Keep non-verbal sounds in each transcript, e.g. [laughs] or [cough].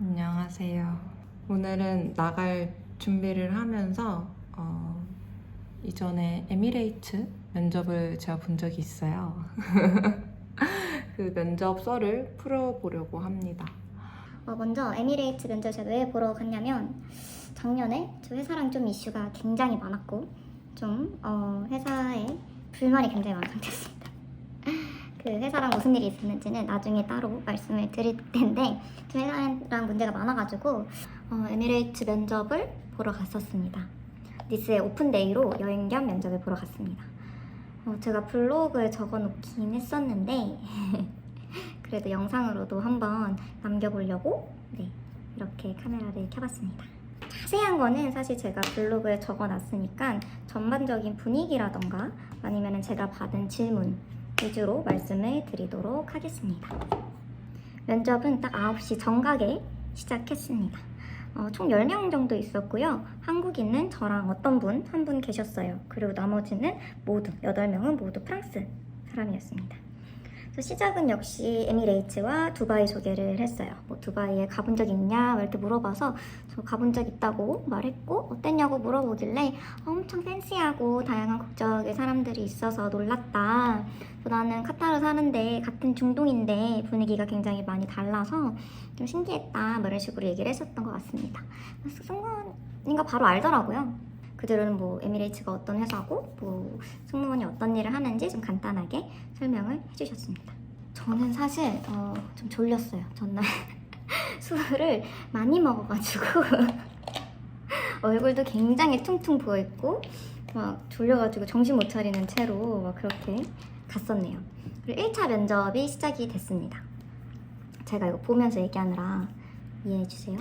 안녕하세요. 오늘은 나갈 준비를 하면서 어, 이전에 에미레이트 면접을 제가 본 적이 있어요. [laughs] 그 면접 썰을 풀어보려고 합니다. 어, 먼저 에미레이트 면접 제가 왜 보러 갔냐면 작년에 저 회사랑 좀 이슈가 굉장히 많았고 좀 어, 회사에 불만이 굉장히 많은 상태였습니다. 그 회사랑 무슨 일이 있었는지는 나중에 따로 말씀을 드릴 텐데 저 회사랑 문제가 많아가지고 어, 에미레이트 면접을 보러 갔었습니다. 니스의 오픈데이로 여행 겸 면접을 보러 갔습니다. 어, 제가 블로그에 적어놓긴 했었는데 [laughs] 그래도 영상으로도 한번 남겨보려고 네, 이렇게 카메라를 켜봤습니다. 자세한 거는 사실 제가 블로그에 적어놨으니까 전반적인 분위기라던가 아니면 제가 받은 질문 위주로 말씀을 드리도록 하겠습니다. 면접은 딱 9시 정각에 시작했습니다. 어, 총 10명 정도 있었고요. 한국인은 저랑 어떤 분, 한 분 계셨어요. 그리고 나머지는 모두, 8명은 모두 프랑스 사람이었습니다. 시작은 역시 에미레이츠와 두바이 소개를 했어요. 뭐 두바이에 가본 적 있냐 뭐 이렇게 물어봐서 저 가본 적 있다고 말했고 어땠냐고 물어보길래 엄청 팬시하고 다양한 국적의 사람들이 있어서 놀랐다. 또 나는 카타르 사는데 같은 중동인데 분위기가 굉장히 많이 달라서 좀 신기했다. 뭐 이런 식으로 얘기를 했었던 것 같습니다. 승무원인가 바로 알더라고요. 그들은 뭐 에미레이츠가 어떤 회사고 뭐 승무원이 어떤 일을 하는지 좀 간단하게 설명을 해주셨습니다. 저는 사실 어, 좀 졸렸어요. 전날 [laughs] 술을 많이 먹어가지고 [laughs] 얼굴도 굉장히 퉁퉁 부어있고 막 졸려가지고 정신 못 차리는 채로 막 그렇게 갔었네요. 그리고 1차 면접이 시작이 됐습니다. 제가 이거 보면서 얘기하느라 이해해주세요.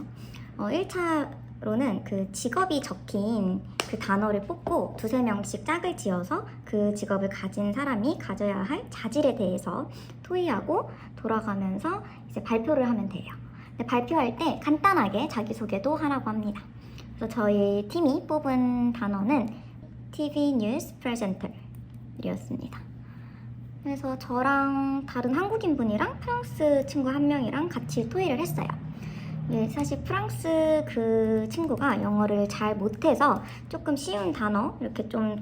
어, 1차로는 그 직업이 적힌 그 단어를 뽑고 두세 명씩 짝을 지어서 그 직업을 가진 사람이 가져야 할 자질에 대해서 토의하고 돌아가면서 이제 발표를 하면 돼요. 발표할 때 간단하게 자기소개도 하라고 합니다. 그래서 저희 팀이 뽑은 단어는 TV 뉴스 프레젠터였습니다. 그래서 저랑 다른 한국인 분이랑 프랑스 친구 한 명이랑 같이 토의를 했어요. 예, 사실 프랑스 그 친구가 영어를 잘 못해서 조금 쉬운 단어 이렇게 좀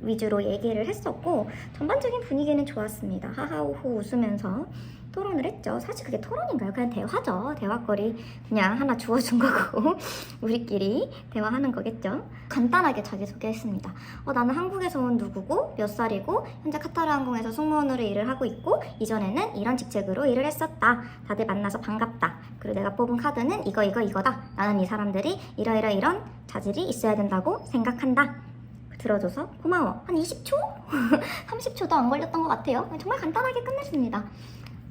위주로 얘기를 했었고 전반적인 분위기는 좋았습니다. 하하호호 웃으면서 토론을 했죠. 사실 그게 토론인가요? 그냥 대화죠. 대화거리 그냥 하나 주어준 거고 [laughs] 우리끼리 대화하는 거겠죠. 간단하게 자기소개했습니다. 어, 나는 한국에서 온 누구고 몇 살이고 현재 카타르 항공에서 승무원으로 일을 하고 있고 이전에는 이런 직책으로 일을 했었다. 다들 만나서 반갑다. 그리고 내가 뽑은 카드는 이거 이거 이거다. 나는 이 사람들이 이러이러 이런 자질이 있어야 된다고 생각한다. 들어줘서 고마워. 한 20초? 30초도 [laughs] 안 걸렸던 것 같아요. 정말 간단하게 끝냈습니다.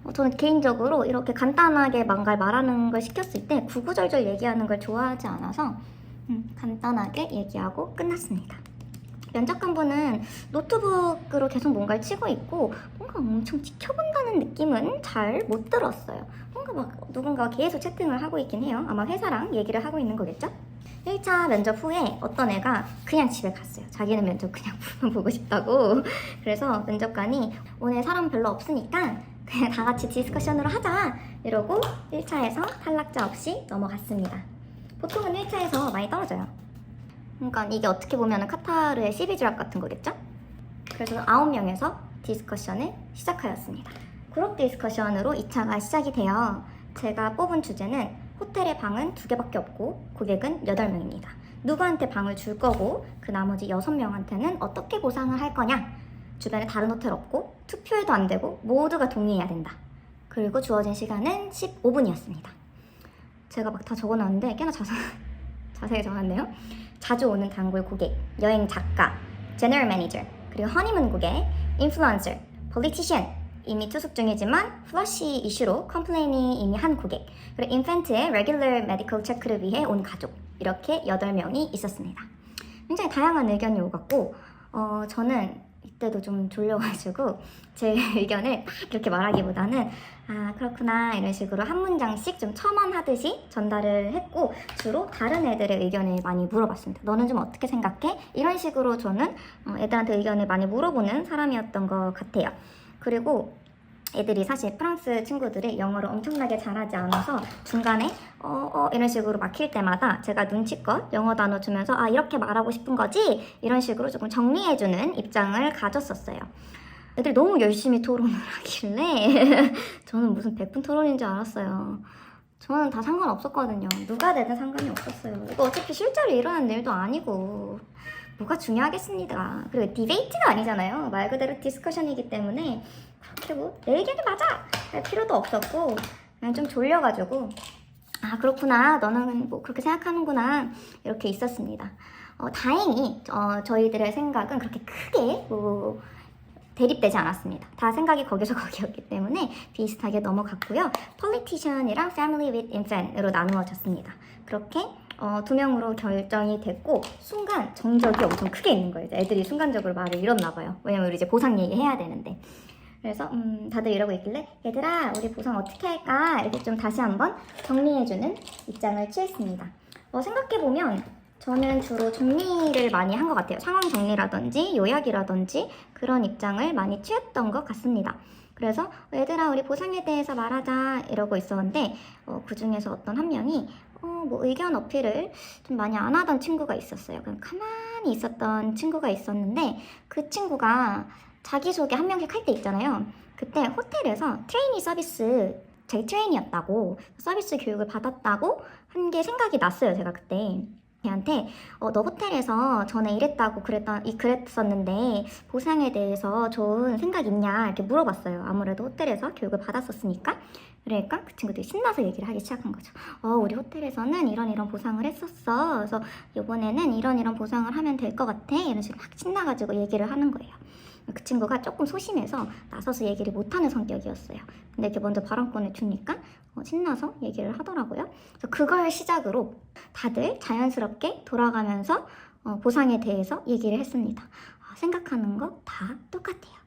어, 저는 개인적으로 이렇게 간단하게 뭔가 말하는 걸 시켰을 때 구구절절 얘기하는 걸 좋아하지 않아서 음, 간단하게 얘기하고 끝났습니다. 면접관분은 노트북으로 계속 뭔가를 치고 있고 뭔가 엄청 지켜본다는 느낌은 잘 못 들었어요. 뭔가 막 누군가 계속 채팅을 하고 있긴 해요. 아마 회사랑 얘기를 하고 있는 거겠죠? 1차 면접 후에 어떤 애가 그냥 집에 갔어요. 자기는 면접 그냥 [laughs] 보고 싶다고. 그래서 면접관이 오늘 사람 별로 없으니까 그냥 다 같이 디스커션으로 하자. 이러고 1차에서 탈락자 없이 넘어갔습니다. 보통은 1차에서 많이 떨어져요. 그러니까 이게 어떻게 보면 카타르의 12주랍 같은 거겠죠? 그래서 9명에서 디스커션을 시작하였습니다. 그룹 디스커션으로 2차가 시작이 돼요. 제가 뽑은 주제는 호텔의 방은 두 개밖에 없고 고객은 8명입니다. 누구한테 방을 줄 거고 그 나머지 6명한테는 어떻게 보상을 할 거냐? 주변에 다른 호텔 없고 투표해도 안 되고 모두가 동의해야 된다. 그리고 주어진 시간은 15분이었습니다. 제가 막 다 적어놨는데 꽤나 자세, [laughs] 자세히 적어놨네요. 자주 오는 단골 고객, 여행 작가, 제너럴 매니저, 그리고 허니문 고객, 인플루언서, 폴리티션, 이미 투숙 중이지만 플러시 이슈로 컴플레인이 이미 한 고객, 그리고 인펜트의 레귤러 메디컬 체크를 위해 온 가족 이렇게 8명이 있었습니다. 굉장히 다양한 의견이 오갔고 어, 저는 이 때도 좀 졸려가지고 제 [laughs] 의견을 막 이렇게 말하기보다는 아 그렇구나 이런 식으로 한 문장씩 좀 첨언하듯이 전달을 했고 주로 다른 애들의 의견을 많이 물어봤습니다. 너는 좀 어떻게 생각해? 이런 식으로 저는 어, 애들한테 의견을 많이 물어보는 사람이었던 것 같아요. 그리고 애들이 사실 프랑스 친구들이 영어를 엄청나게 잘하지 않아서 중간에 어, 어 이런 식으로 막힐 때마다 제가 눈치껏 영어 단어 주면서 아 이렇게 말하고 싶은 거지 이런 식으로 조금 정리해주는 입장을 가졌었어요. 애들이 너무 열심히 토론을 [laughs] 하길래 저는 무슨 백분 토론인 줄 알았어요. 저는 다 상관없었거든요. 누가 되든 상관이 없었어요. 이거 어차피 실제로 일어난 일도 아니고 뭐가 중요하겠습니다. 그리고 디베이트가 아니잖아요. 말 그대로 디스커션이기 때문에 그렇게 뭐 내 의견이 맞아 할 필요도 없었고 그냥 좀 졸려가지고 아 그렇구나 너는 뭐 그렇게 생각하는구나 이렇게 있었습니다. 어, 다행히 어, 저희들의 생각은 그렇게 크게 뭐 대립되지 않았습니다. 다 생각이 거기서 [laughs] 거기였기 때문에 비슷하게 넘어갔고요. politician이랑 family with infant으로 나누어졌습니다. 그렇게 어, 두 명으로 결정이 됐고 순간 정적이 엄청 크게 있는 거예요. 애들이 순간적으로 말을 잃었나 봐요. 왜냐면 우리 이제 보상 얘기해야 되는데. 그래서 음, 다들 이러고 있길래 얘들아 우리 보상 어떻게 할까 이렇게 좀 다시 한번 정리해주는 입장을 취했습니다. 어, 생각해보면 저는 주로 정리를 많이 한 것 같아요. 상황 정리라든지 요약이라든지 그런 입장을 많이 취했던 것 같습니다. 그래서 어, 얘들아 우리 보상에 대해서 말하자 이러고 있었는데 어, 그 중에서 어떤 한 명이 어, 뭐 의견 어필을 좀 많이 안 하던 친구가 있었어요. 그냥 가만히 있었던 친구가 있었는데 그 친구가 자기소개 한 명씩 할 때 있잖아요. 그때 호텔에서 트레이니 서비스 제 트레인이었다고 서비스 교육을 받았다고 한 게 생각이 났어요. 제가 그때. 걔한테 어, 너 호텔에서 전에 이랬다고 그랬던 이 그랬었는데 보상에 대해서 좋은 생각 있냐 이렇게 물어봤어요. 아무래도 호텔에서 교육을 받았었으니까. 그러니까 그 친구들이 신나서 얘기를 하기 시작한 거죠. 어, 우리 호텔에서는 이런 이런 보상을 했었어. 그래서 이번에는 이런 이런 보상을 하면 될 것 같아. 이런 식으로 확 신나가지고 얘기를 하는 거예요. 그 친구가 조금 소심해서 나서서 얘기를 못하는 성격이었어요. 근데 이렇게 먼저 발언권을 주니까 어, 신나서 얘기를 하더라고요. 그래서 그걸 시작으로 다들 자연스럽게 돌아가면서 어, 보상에 대해서 얘기를 했습니다. 아, 생각하는 거 다 똑같아요.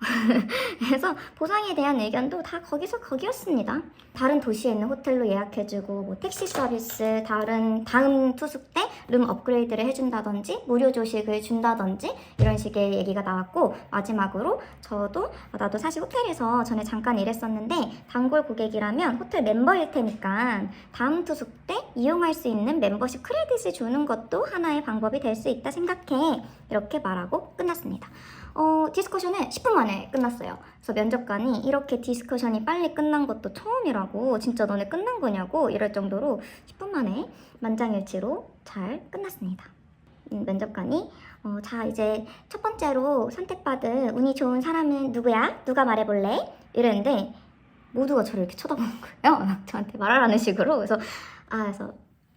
[laughs] 그래서 보상에 대한 의견도 다 거기서 거기였습니다. 다른 도시에 있는 호텔로 예약해주고 뭐 택시 서비스, 다른 다음 투숙 때 룸 업그레이드를 해준다든지 무료 조식을 준다든지 이런 식의 얘기가 나왔고 마지막으로 저도 아, 나도 사실 호텔에서 전에 잠깐 일했었는데 단골 고객이라면 호텔 멤버일 테니까 다음 투숙 때 이용할 수 있는 멤버십 크레딧을 주는 것도 하나의 방법이 될 수 있다 생각해 이렇게 말하고 끝났습니다. 어, 디스커션은 10분 만에 끝났어요. 그래서 면접관이 이렇게 디스커션이 빨리 끝난 것도 처음이라고 진짜 너네 끝난 거냐고 이럴 정도로 10분 만에 만장일치로 잘 끝났습니다. 음, 면접관이 어, 자 이제 첫 번째로 선택받은 운이 좋은 사람은 누구야? 누가 말해볼래? 이랬는데 모두가 저를 이렇게 쳐다보는 거예요. [laughs] 저한테 말하라는 식으로. 그래서 아 그래서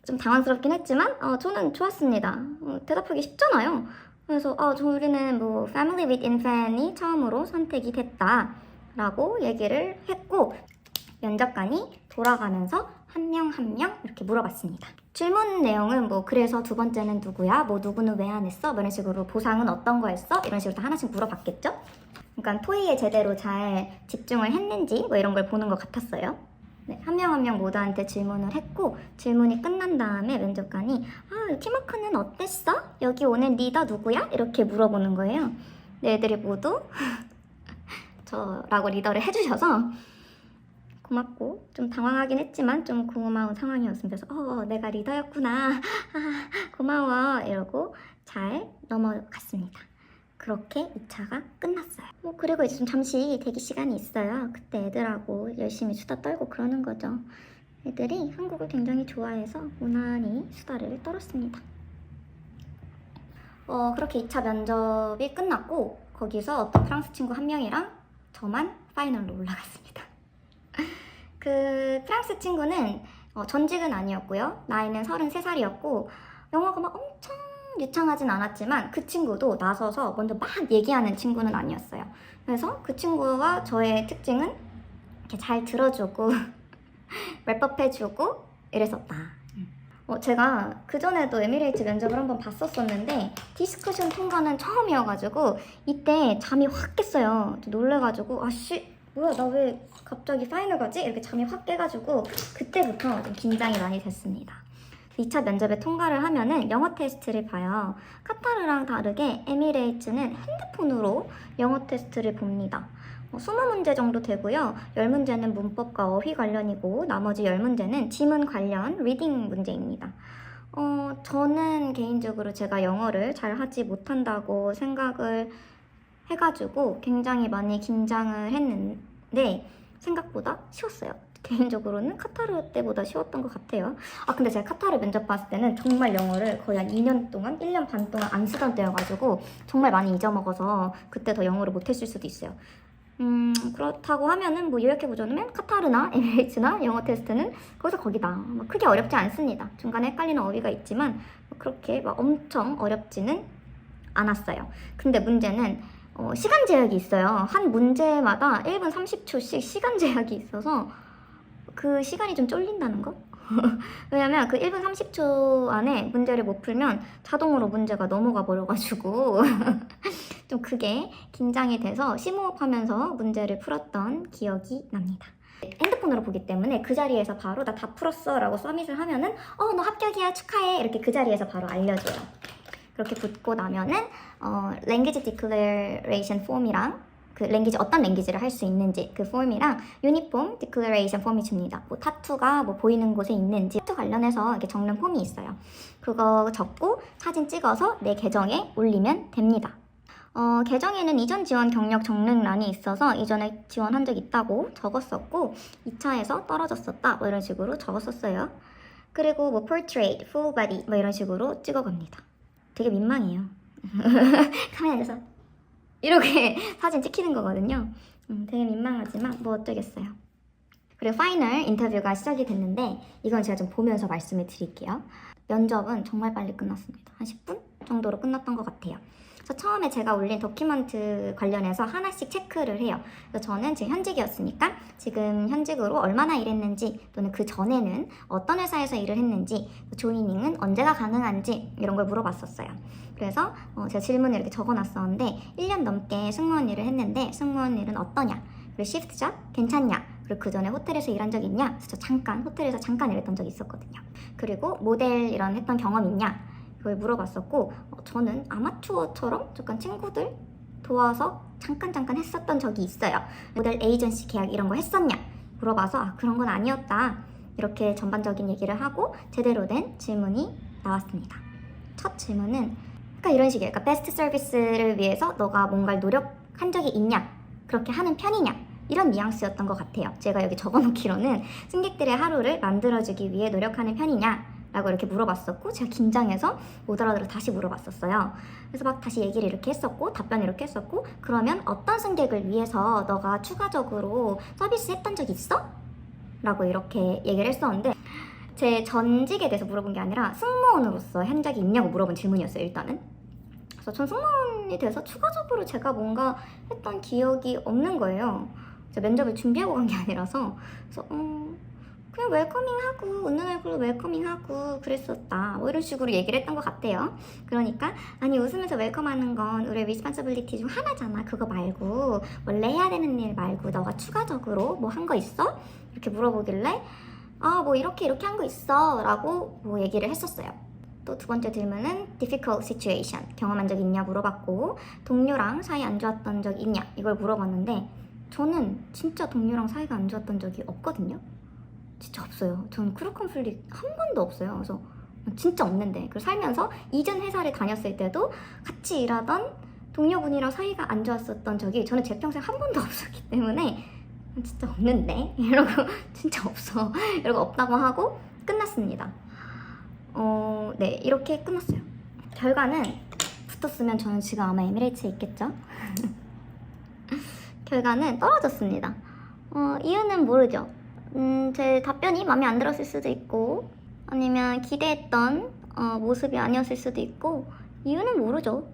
좀 당황스럽긴 했지만 어, 저는 좋았습니다. 어, 대답하기 쉽잖아요. 그래서 아, 저희는 뭐 Family with Infant이 처음으로 선택이 됐다라고 얘기를 했고 면접관이 돌아가면서 한 명 한 명 이렇게 물어봤습니다. 질문 내용은 뭐 그래서 두 번째는 누구야? 뭐 누구는 왜 안 했어? 뭐 이런 식으로 보상은 어떤 거였어? 이런 식으로 다 하나씩 물어봤겠죠? 그러니까 토의에 제대로 잘 집중을 했는지 뭐 이런 걸 보는 것 같았어요. 네, 한명 한 명 모두한테 질문을 했고 질문이 끝난 다음에 면접관이 아 팀워크는 어땠어? 여기 오늘 리더 누구야? 이렇게 물어보는 거예요. 네, 애들이 모두 [laughs] 저라고 리더를 해주셔서 고맙고 좀 당황하긴 했지만 좀 고마운 상황이었습니다. 그래서 어 내가 리더였구나 [laughs] 아 고마워 이러고 잘 넘어갔습니다. 그렇게 2차가 끝났어요. 뭐 그리고 이제 좀 잠시 대기 시간이 있어요. 그때 애들하고 열심히 수다 떨고 그러는 거죠. 애들이 한국을 굉장히 좋아해서 무난히 수다를 떨었습니다. 어 그렇게 2차 면접이 끝났고 거기서 어떤 프랑스 친구 한 명이랑 저만 파이널로 올라갔습니다. [laughs] 그 프랑스 친구는 어, 전직은 아니었고요. 나이는 33살이었고 영어가 막 엄청 유창하진 않았지만 그 친구도 나서서 먼저 막 얘기하는 친구는 아니었어요. 그래서 그 친구와 저의 특징은 이렇게 잘 들어주고 [laughs] 랩업해주고 이랬었다. 어, 제가 그전에도 에미레이트 면접을 한번 봤었었는데 디스커션 통과는 처음이어가지고 이때 잠이 확 깼어요. 놀래가지고 아씨 뭐야 나 왜 갑자기 파이널 가지? 이렇게 잠이 확 깨가지고 그때부터 좀 긴장이 많이 됐습니다. 2차 면접에 통과를 하면은 영어 테스트를 봐요. 카타르랑 다르게 에미레이츠는 핸드폰으로 영어 테스트를 봅니다. 뭐 20문제 정도 되고요. 10문제는 문법과 어휘 관련이고 나머지 10문제는 지문 관련 리딩 문제입니다. 어, 저는 개인적으로 제가 영어를 잘 하지 못한다고 생각을 해가지고 굉장히 많이 긴장을 했는데 생각보다 쉬웠어요. 개인적으로는 카타르 때보다 쉬웠던 것 같아요. 아 근데 제가 카타르 면접 봤을 때는 정말 영어를 거의 한 2년 동안, 1년 반 동안 안 쓰던 때여가지고 정말 많이 잊어먹어서 그때 더 영어를 못했을 수도 있어요. 음 그렇다고 하면은 뭐 요약해보자면 카타르나 에미레이츠나 영어 테스트는 거기서 거기다 뭐 크게 어렵지 않습니다. 중간에 헷갈리는 어휘가 있지만 뭐 그렇게 막 엄청 어렵지는 않았어요. 근데 문제는 어, 시간 제약이 있어요. 한 문제마다 1분 30초씩 시간 제약이 있어서 그 시간이 좀 쫄린다는 거? [laughs] 왜냐면 그 1분 30초 안에 문제를 못 풀면 자동으로 문제가 넘어가 버려가지고 [laughs] 좀 그게 긴장이 돼서 심호흡하면서 문제를 풀었던 기억이 납니다. 핸드폰으로 보기 때문에 그 자리에서 바로 나 다 풀었어 라고 서밋을 하면은 어 너 합격이야 축하해 이렇게 그 자리에서 바로 알려줘요. 그렇게 붙고 나면은 어, language declaration form이랑 그 랭귀지 어떤 랭귀지를 할 수 있는지 그 폼이랑 유니폼 디클레레이션 폼이 줍니다. 뭐 타투가 뭐 보이는 곳에 있는지 타투 관련해서 이렇게 적는 폼이 있어요. 그거 적고 사진 찍어서 내 계정에 올리면 됩니다. 어, 계정에는 이전 지원 경력 적는 란이 있어서 이전에 지원한 적 있다고 적었었고 2차에서 떨어졌었다 뭐 이런 식으로 적었었어요. 그리고 뭐 portrait, full body 뭐 이런 식으로 찍어갑니다. 되게 민망해요. [laughs] 카메라에서 이렇게 [laughs] 사진 찍히는 거거든요. 음, 되게 민망하지만 뭐 어쩌겠어요. 그리고 파이널 인터뷰가 시작이 됐는데 이건 제가 좀 보면서 말씀을 드릴게요. 면접은 정말 빨리 끝났습니다. 한 10분 정도로 끝났던 것 같아요. 그래서 처음에 제가 올린 도큐먼트 관련해서 하나씩 체크를 해요. 그래서 저는 제 현직이었으니까 지금 현직으로 얼마나 일했는지 또는 그 전에는 어떤 회사에서 일을 했는지 조이닝은 언제가 가능한지 이런 걸 물어봤었어요. 그래서 어, 제가 질문을 이렇게 적어놨었는데 1년 넘게 승무원 일을 했는데 승무원 일은 어떠냐? 그리고 시프트 잡 괜찮냐? 그리고 그 전에 호텔에서 일한 적 있냐? 그래서 저 잠깐 호텔에서 잠깐 일했던 적이 있었거든요. 그리고 모델 이런 했던 경험 있냐? 그걸 물어봤었고 어, 저는 아마추어처럼 잠깐 친구들 도와서 잠깐 잠깐 했었던 적이 있어요. 모델 에이전시 계약 이런 거 했었냐? 물어봐서 아, 그런 건 아니었다. 이렇게 전반적인 얘기를 하고 제대로 된 질문이 나왔습니다. 첫 질문은 그러니까 이런 식이에요. 그러니까 베스트 서비스를 위해서 너가 뭔가를 노력한 적이 있냐? 그렇게 하는 편이냐? 이런 뉘앙스였던 것 같아요. 제가 여기 적어놓기로는 승객들의 하루를 만들어주기 위해 노력하는 편이냐? 라고 이렇게 물어봤었고 제가 긴장해서 못 알아들어 다시 물어봤었어요. 그래서 막 다시 얘기를 이렇게 했었고 답변을 이렇게 했었고 그러면 어떤 승객을 위해서 너가 추가적으로 서비스 했던 적 있어? 라고 이렇게 얘기를 했었는데 제 전직에 대해서 물어본 게 아니라 승무원으로서 한 적이 있냐고 물어본 질문이었어요 일단은 그래서 전 승무원이 돼서 추가적으로 제가 뭔가 했던 기억이 없는 거예요 면접을 준비하고 간 게 아니라서 그래서 음, 그냥 웰커밍하고 웃는 얼굴로 웰커밍하고 그랬었다. 뭐 이런 식으로 얘기를 했던 것 같아요. 그러니까 아니 웃으면서 웰컴하는 건 우리의 리스폰서빌리티 중 하나잖아. 그거 말고. 원래 해야 되는 일 말고 너가 추가적으로 뭐 한 거 있어? 이렇게 물어보길래 아 뭐 이렇게 이렇게 한 거 있어. 라고 뭐 얘기를 했었어요. 또두 번째 질문은 difficult situation. 경험한 적 있냐 물어봤고 동료랑 사이 안 좋았던 적 있냐? 이걸 물어봤는데 저는 진짜 동료랑 사이가 안 좋았던 적이 없거든요 진짜 없어요. 저는 크루 컨플릭 한 번도 없어요. 그래서 진짜 없는데. 그리고 살면서 이전 회사를 다녔을 때도 같이 일하던 동료분이랑 사이가 안 좋았었던 적이 저는 제 평생 한 번도 [laughs] 없었기 때문에 진짜 없는데? [laughs] 이러고 진짜 없어. [laughs] 이러고 없다고 하고 끝났습니다. 어, 네. 이렇게 끝났어요. 결과는 붙었으면 저는 지금 아마 에미레이츠에 있겠죠? 결과는 떨어졌습니다. 어, 이유는 모르죠 음, 제 답변이 마음에 안 들었을 수도 있고 아니면 기대했던 어, 모습이 아니었을 수도 있고 이유는 모르죠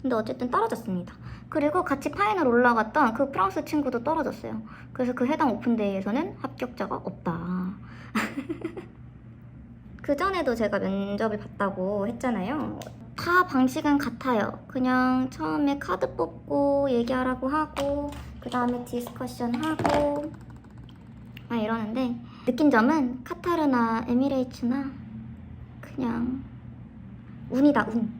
근데 어쨌든 떨어졌습니다 그리고 같이 파이널 올라갔던 그 프랑스 친구도 떨어졌어요. 그래서 그 해당 오픈데이에서는 합격자가 없다. [laughs] 그 전에도 제가 면접을 봤다고 했잖아요. 다 방식은 같아요. 그냥 처음에 카드 뽑고 얘기하라고 하고 그 다음에 디스커션 하고 막 이러는데 느낀 점은 카타르나 에미레이츠나 그냥 운이다 운.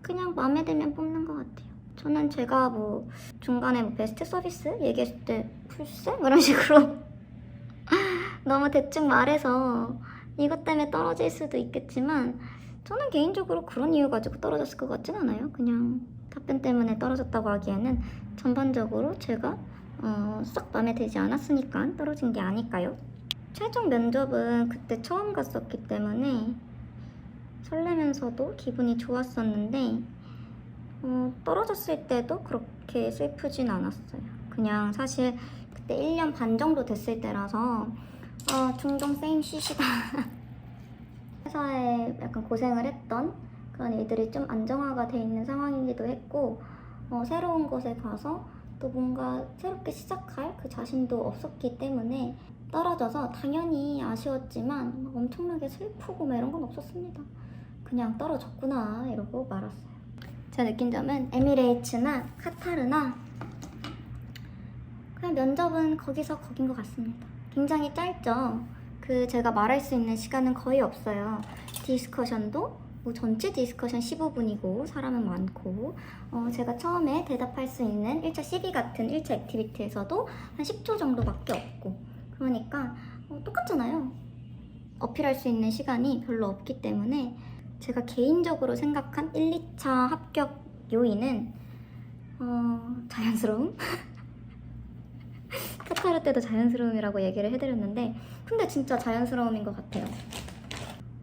그냥 마음에 들면 뽑는 것 같아요. 저는 제가 뭐 중간에 뭐 베스트 서비스 얘기했을 때 풀세? 뭐 이런 식으로 [laughs] 너무 대충 말해서 이것 때문에 떨어질 수도 있겠지만 저는 개인적으로 그런 이유 가지고 떨어졌을 것 같진 않아요. 그냥 답변 때문에 떨어졌다고 하기에는 전반적으로 제가 어, 썩 마음에 들지 않았으니까 떨어진 게 아닐까요? 최종 면접은 그때 처음 갔었기 때문에 설레면서도 기분이 좋았었는데 어, 떨어졌을 때도 그렇게 슬프진 않았어요. 그냥 사실 그때 1년 반 정도 됐을 때라서 어, 중동 세임 시시다. 회사에 약간 고생을 했던 그런 일들이 좀 안정화가 돼 있는 상황이기도 했고 어, 새로운 곳에 가서 또 뭔가 새롭게 시작할 그 자신도 없었기 때문에 떨어져서 당연히 아쉬웠지만 막 엄청나게 슬프고 막 이런 건 없었습니다. 그냥 떨어졌구나 이러고 말았어요. 제가 느낀 점은 에미레이츠나 카타르나 그냥 면접은 거기서 거긴 것 같습니다. 굉장히 짧죠. 그 제가 말할 수 있는 시간은 거의 없어요. 디스커션도 뭐 전체 디스커션 15분이고 사람은 많고 어, 제가 처음에 대답할 수 있는 1차 CV 같은 1차 액티비티에서도 한 10초 정도밖에 없고 그러니까 어, 똑같잖아요. 어필할 수 있는 시간이 별로 없기 때문에 제가 개인적으로 생각한 1, 2차 합격 요인은 어, 자연스러움? [laughs] 카타르 때도 자연스러움이라고 얘기를 해드렸는데 근데 진짜 자연스러움인 것 같아요.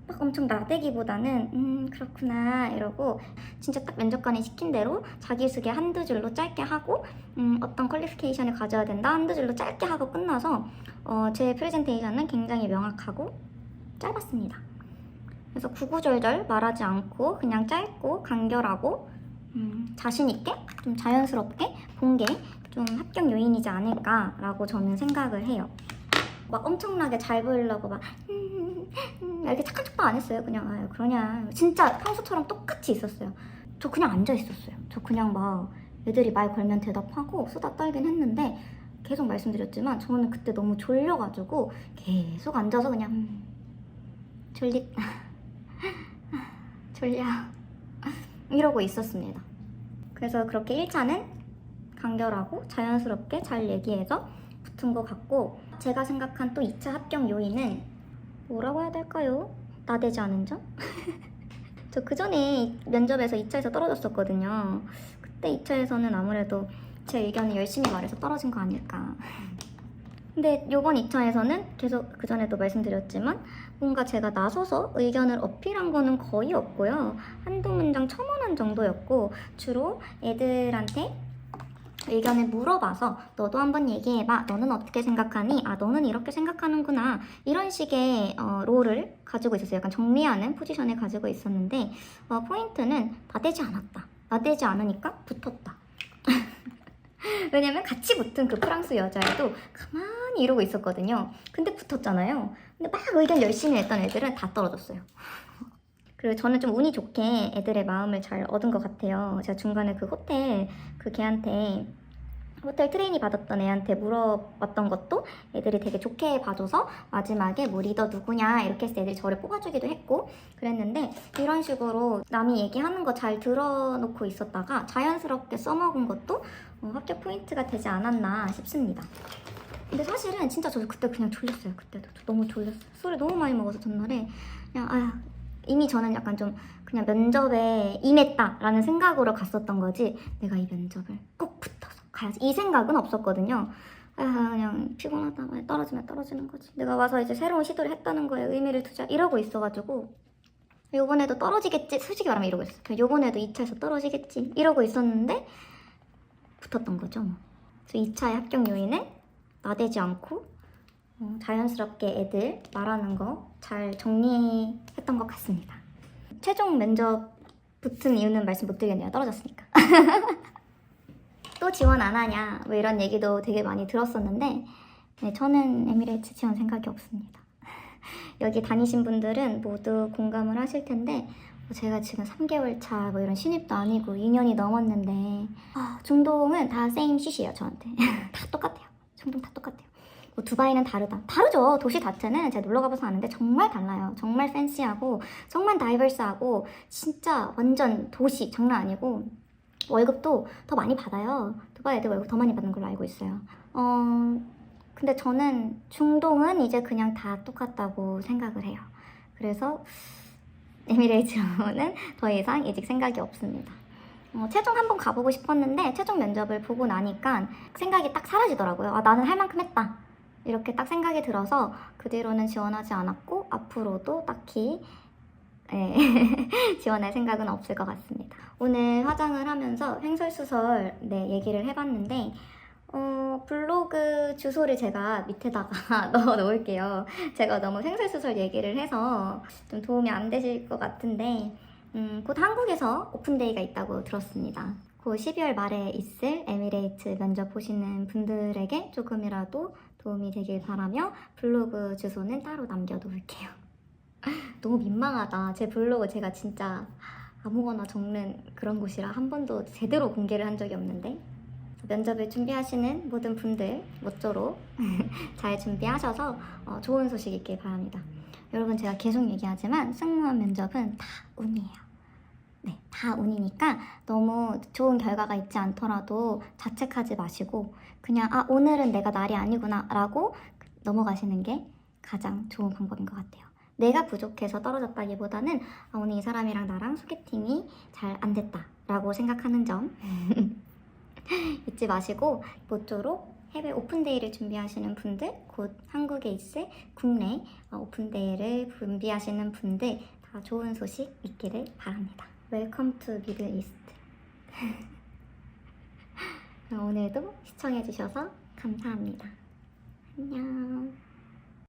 막 엄청 나대기보다는 음 그렇구나 이러고 진짜 딱 면접관이 시킨 대로 자기 소개 한두 줄로 짧게 하고 음, 어떤 퀄리피케이션을 가져야 된다 한두 줄로 짧게 하고 끝나서 어, 제 프레젠테이션은 굉장히 명확하고 짧았습니다. 그래서 구구절절 말하지 않고 그냥 짧고 간결하고 음, 자신 있게 좀 자연스럽게 본 게 좀 합격 요인이지 않을까라고 저는 생각을 해요. 막 엄청나게 잘 보이려고 막 음, 음, 이렇게 착한 척도 안 했어요. 그냥 아유 그러냐. 진짜 평소처럼 똑같이 있었어요. 저 그냥 앉아 있었어요. 저 그냥 막 애들이 말 걸면 대답하고 수다 떨긴 했는데 계속 말씀드렸지만 저는 그때 너무 졸려가지고 계속 앉아서 그냥 음, 졸리 [laughs] 졸려 [laughs] 이러고 있었습니다. 그래서 그렇게 1차는 간결하고 자연스럽게 잘 얘기해서 붙은 것 같고 제가 생각한 또 2차 합격 요인은 뭐라고 해야 될까요? 나대지 않은 점? [laughs] 저 그 전에 면접에서 2차에서 떨어졌었거든요. 그때 2차에서는 아무래도 제 의견을 열심히 말해서 떨어진 거 아닐까. 근데 요번 2차에서는 계속 그 전에도 말씀드렸지만 뭔가 제가 나서서 의견을 어필한 거는 거의 없고요. 한두 문장 첨언한 정도였고 주로 애들한테 의견을 물어봐서 너도 한번 얘기해봐. 너는 어떻게 생각하니? 아, 너는 이렇게 생각하는구나. 이런 식의 어, 롤을 가지고 있었어요. 약간 정리하는 포지션을 가지고 있었는데 어, 포인트는 나대지 않았다. 나대지 않으니까 붙었다. [laughs] 왜냐면 같이 붙은 그 프랑스 여자애도 가만히 이러고 있었거든요. 근데 붙었잖아요. 근데 막 의견 열심히 했던 애들은 다 떨어졌어요. 그리고 저는 좀 운이 좋게 애들의 마음을 잘 얻은 것 같아요. 제가 중간에 그 호텔 그 걔한테 호텔 트레이니 받았던 애한테 물어봤던 것도 애들이 되게 좋게 봐줘서 마지막에 뭐 리더 누구냐 이렇게 해서 애들이 저를 뽑아주기도 했고 그랬는데 이런 식으로 남이 얘기하는 거 잘 들어놓고 있었다가 자연스럽게 써먹은 것도 어, 합격 포인트가 되지 않았나 싶습니다. 근데 사실은 진짜 저 그때 그냥 졸렸어요. 그때도 저 너무 졸렸어요. 술을 너무 많이 먹어서 전날에 그냥 아 이미 저는 약간 좀 그냥 면접에 임했다라는 생각으로 갔었던 거지 내가 이 면접을 꼭 붙어서 가야지 이 생각은 없었거든요. 아 그냥 피곤하다 떨어지면 떨어지는 거지. 내가 와서 이제 새로운 시도를 했다는 거에 의미를 두자 이러고 있어가지고 요번에도 떨어지겠지 솔직히 말하면 이러고 있어요. 요번에도 2차에서 떨어지겠지 이러고 있었는데 붙었던 거죠. 뭐. 그래서 2차의 합격 요인은 나대지 않고 어, 자연스럽게 애들 말하는 거 잘 정리 했던 것 같습니다. 최종 면접 붙은 이유는 말씀 못 드리겠네요. 떨어졌으니까. [laughs] 또 지원 안 하냐 뭐 이런 얘기도 되게 많이 들었었는데 네, 저는 에미레이츠 지원 생각이 없습니다. [laughs] 여기 다니신 분들은 모두 공감을 하실 텐데 뭐 제가 지금 3개월 차 뭐 이런 신입도 아니고 2년이 넘었는데 아, 중동은 다 세임 슛이에요 저한테 [laughs] 다 똑같아요 중동 다 똑같아요 뭐 두바이는 다르다 다르죠 도시 자체는 제가 놀러 가봐서 아는데 정말 달라요 정말 팬시하고 정말 다이버스하고 진짜 완전 도시 장난 아니고 월급도 더 많이 받아요. 두바이 애들 월급 더 많이 받는 걸로 알고 있어요. 어, 근데 저는 중동은 이제 그냥 다 똑같다고 생각을 해요. 그래서 에미레이트로는 [laughs] 더 이상 이직 생각이 없습니다. 어, 최종 한번 가보고 싶었는데 최종 면접을 보고 나니까 생각이 딱 사라지더라고요. 아, 나는 할 만큼 했다. 이렇게 딱 생각이 들어서 그 뒤로는 지원하지 않았고 앞으로도 딱히 예, [laughs] 지원할 생각은 없을 것 같습니다. 오늘 화장을 하면서 횡설수설 네, 얘기를 해봤는데 어, 블로그 주소를 제가 밑에다가 [laughs] 넣어 놓을게요. 제가 너무 횡설수설 얘기를 해서 좀 도움이 안 되실 것 같은데 음, 곧 한국에서 오픈데이가 있다고 들었습니다. 곧 12월 말에 있을 에미레이트 면접 보시는 분들에게 조금이라도 도움이 되길 바라며 블로그 주소는 따로 남겨놓을게요. [laughs] 너무 민망하다. 제 블로그 제가 진짜 아무거나 적는 그런 곳이라 한 번도 제대로 공개를 한 적이 없는데 면접을 준비하시는 모든 분들 모쪼록 [laughs] 잘 준비하셔서 어, 좋은 소식 있길 바랍니다. 여러분 제가 계속 얘기하지만 승무원 면접은 다 운이에요. 네, 다 운이니까 너무 좋은 결과가 있지 않더라도 자책하지 마시고 그냥 아 오늘은 내가 날이 아니구나라고 넘어가시는 게 가장 좋은 방법인 것 같아요. 내가 부족해서 떨어졌다기보다는 아, 오늘 이 사람이랑 나랑 소개팅이 잘 안 됐다라고 생각하는 점 [laughs] 잊지 마시고 모쪼록 해외 오픈데이를 준비하시는 분들, 곧 한국에 있을 국내 어, 오픈데이를 준비하시는 분들 다 좋은 소식 있기를 바랍니다. 웰컴 투 미들 이스트. 오늘도 시청해주셔서 감사합니다. 안녕.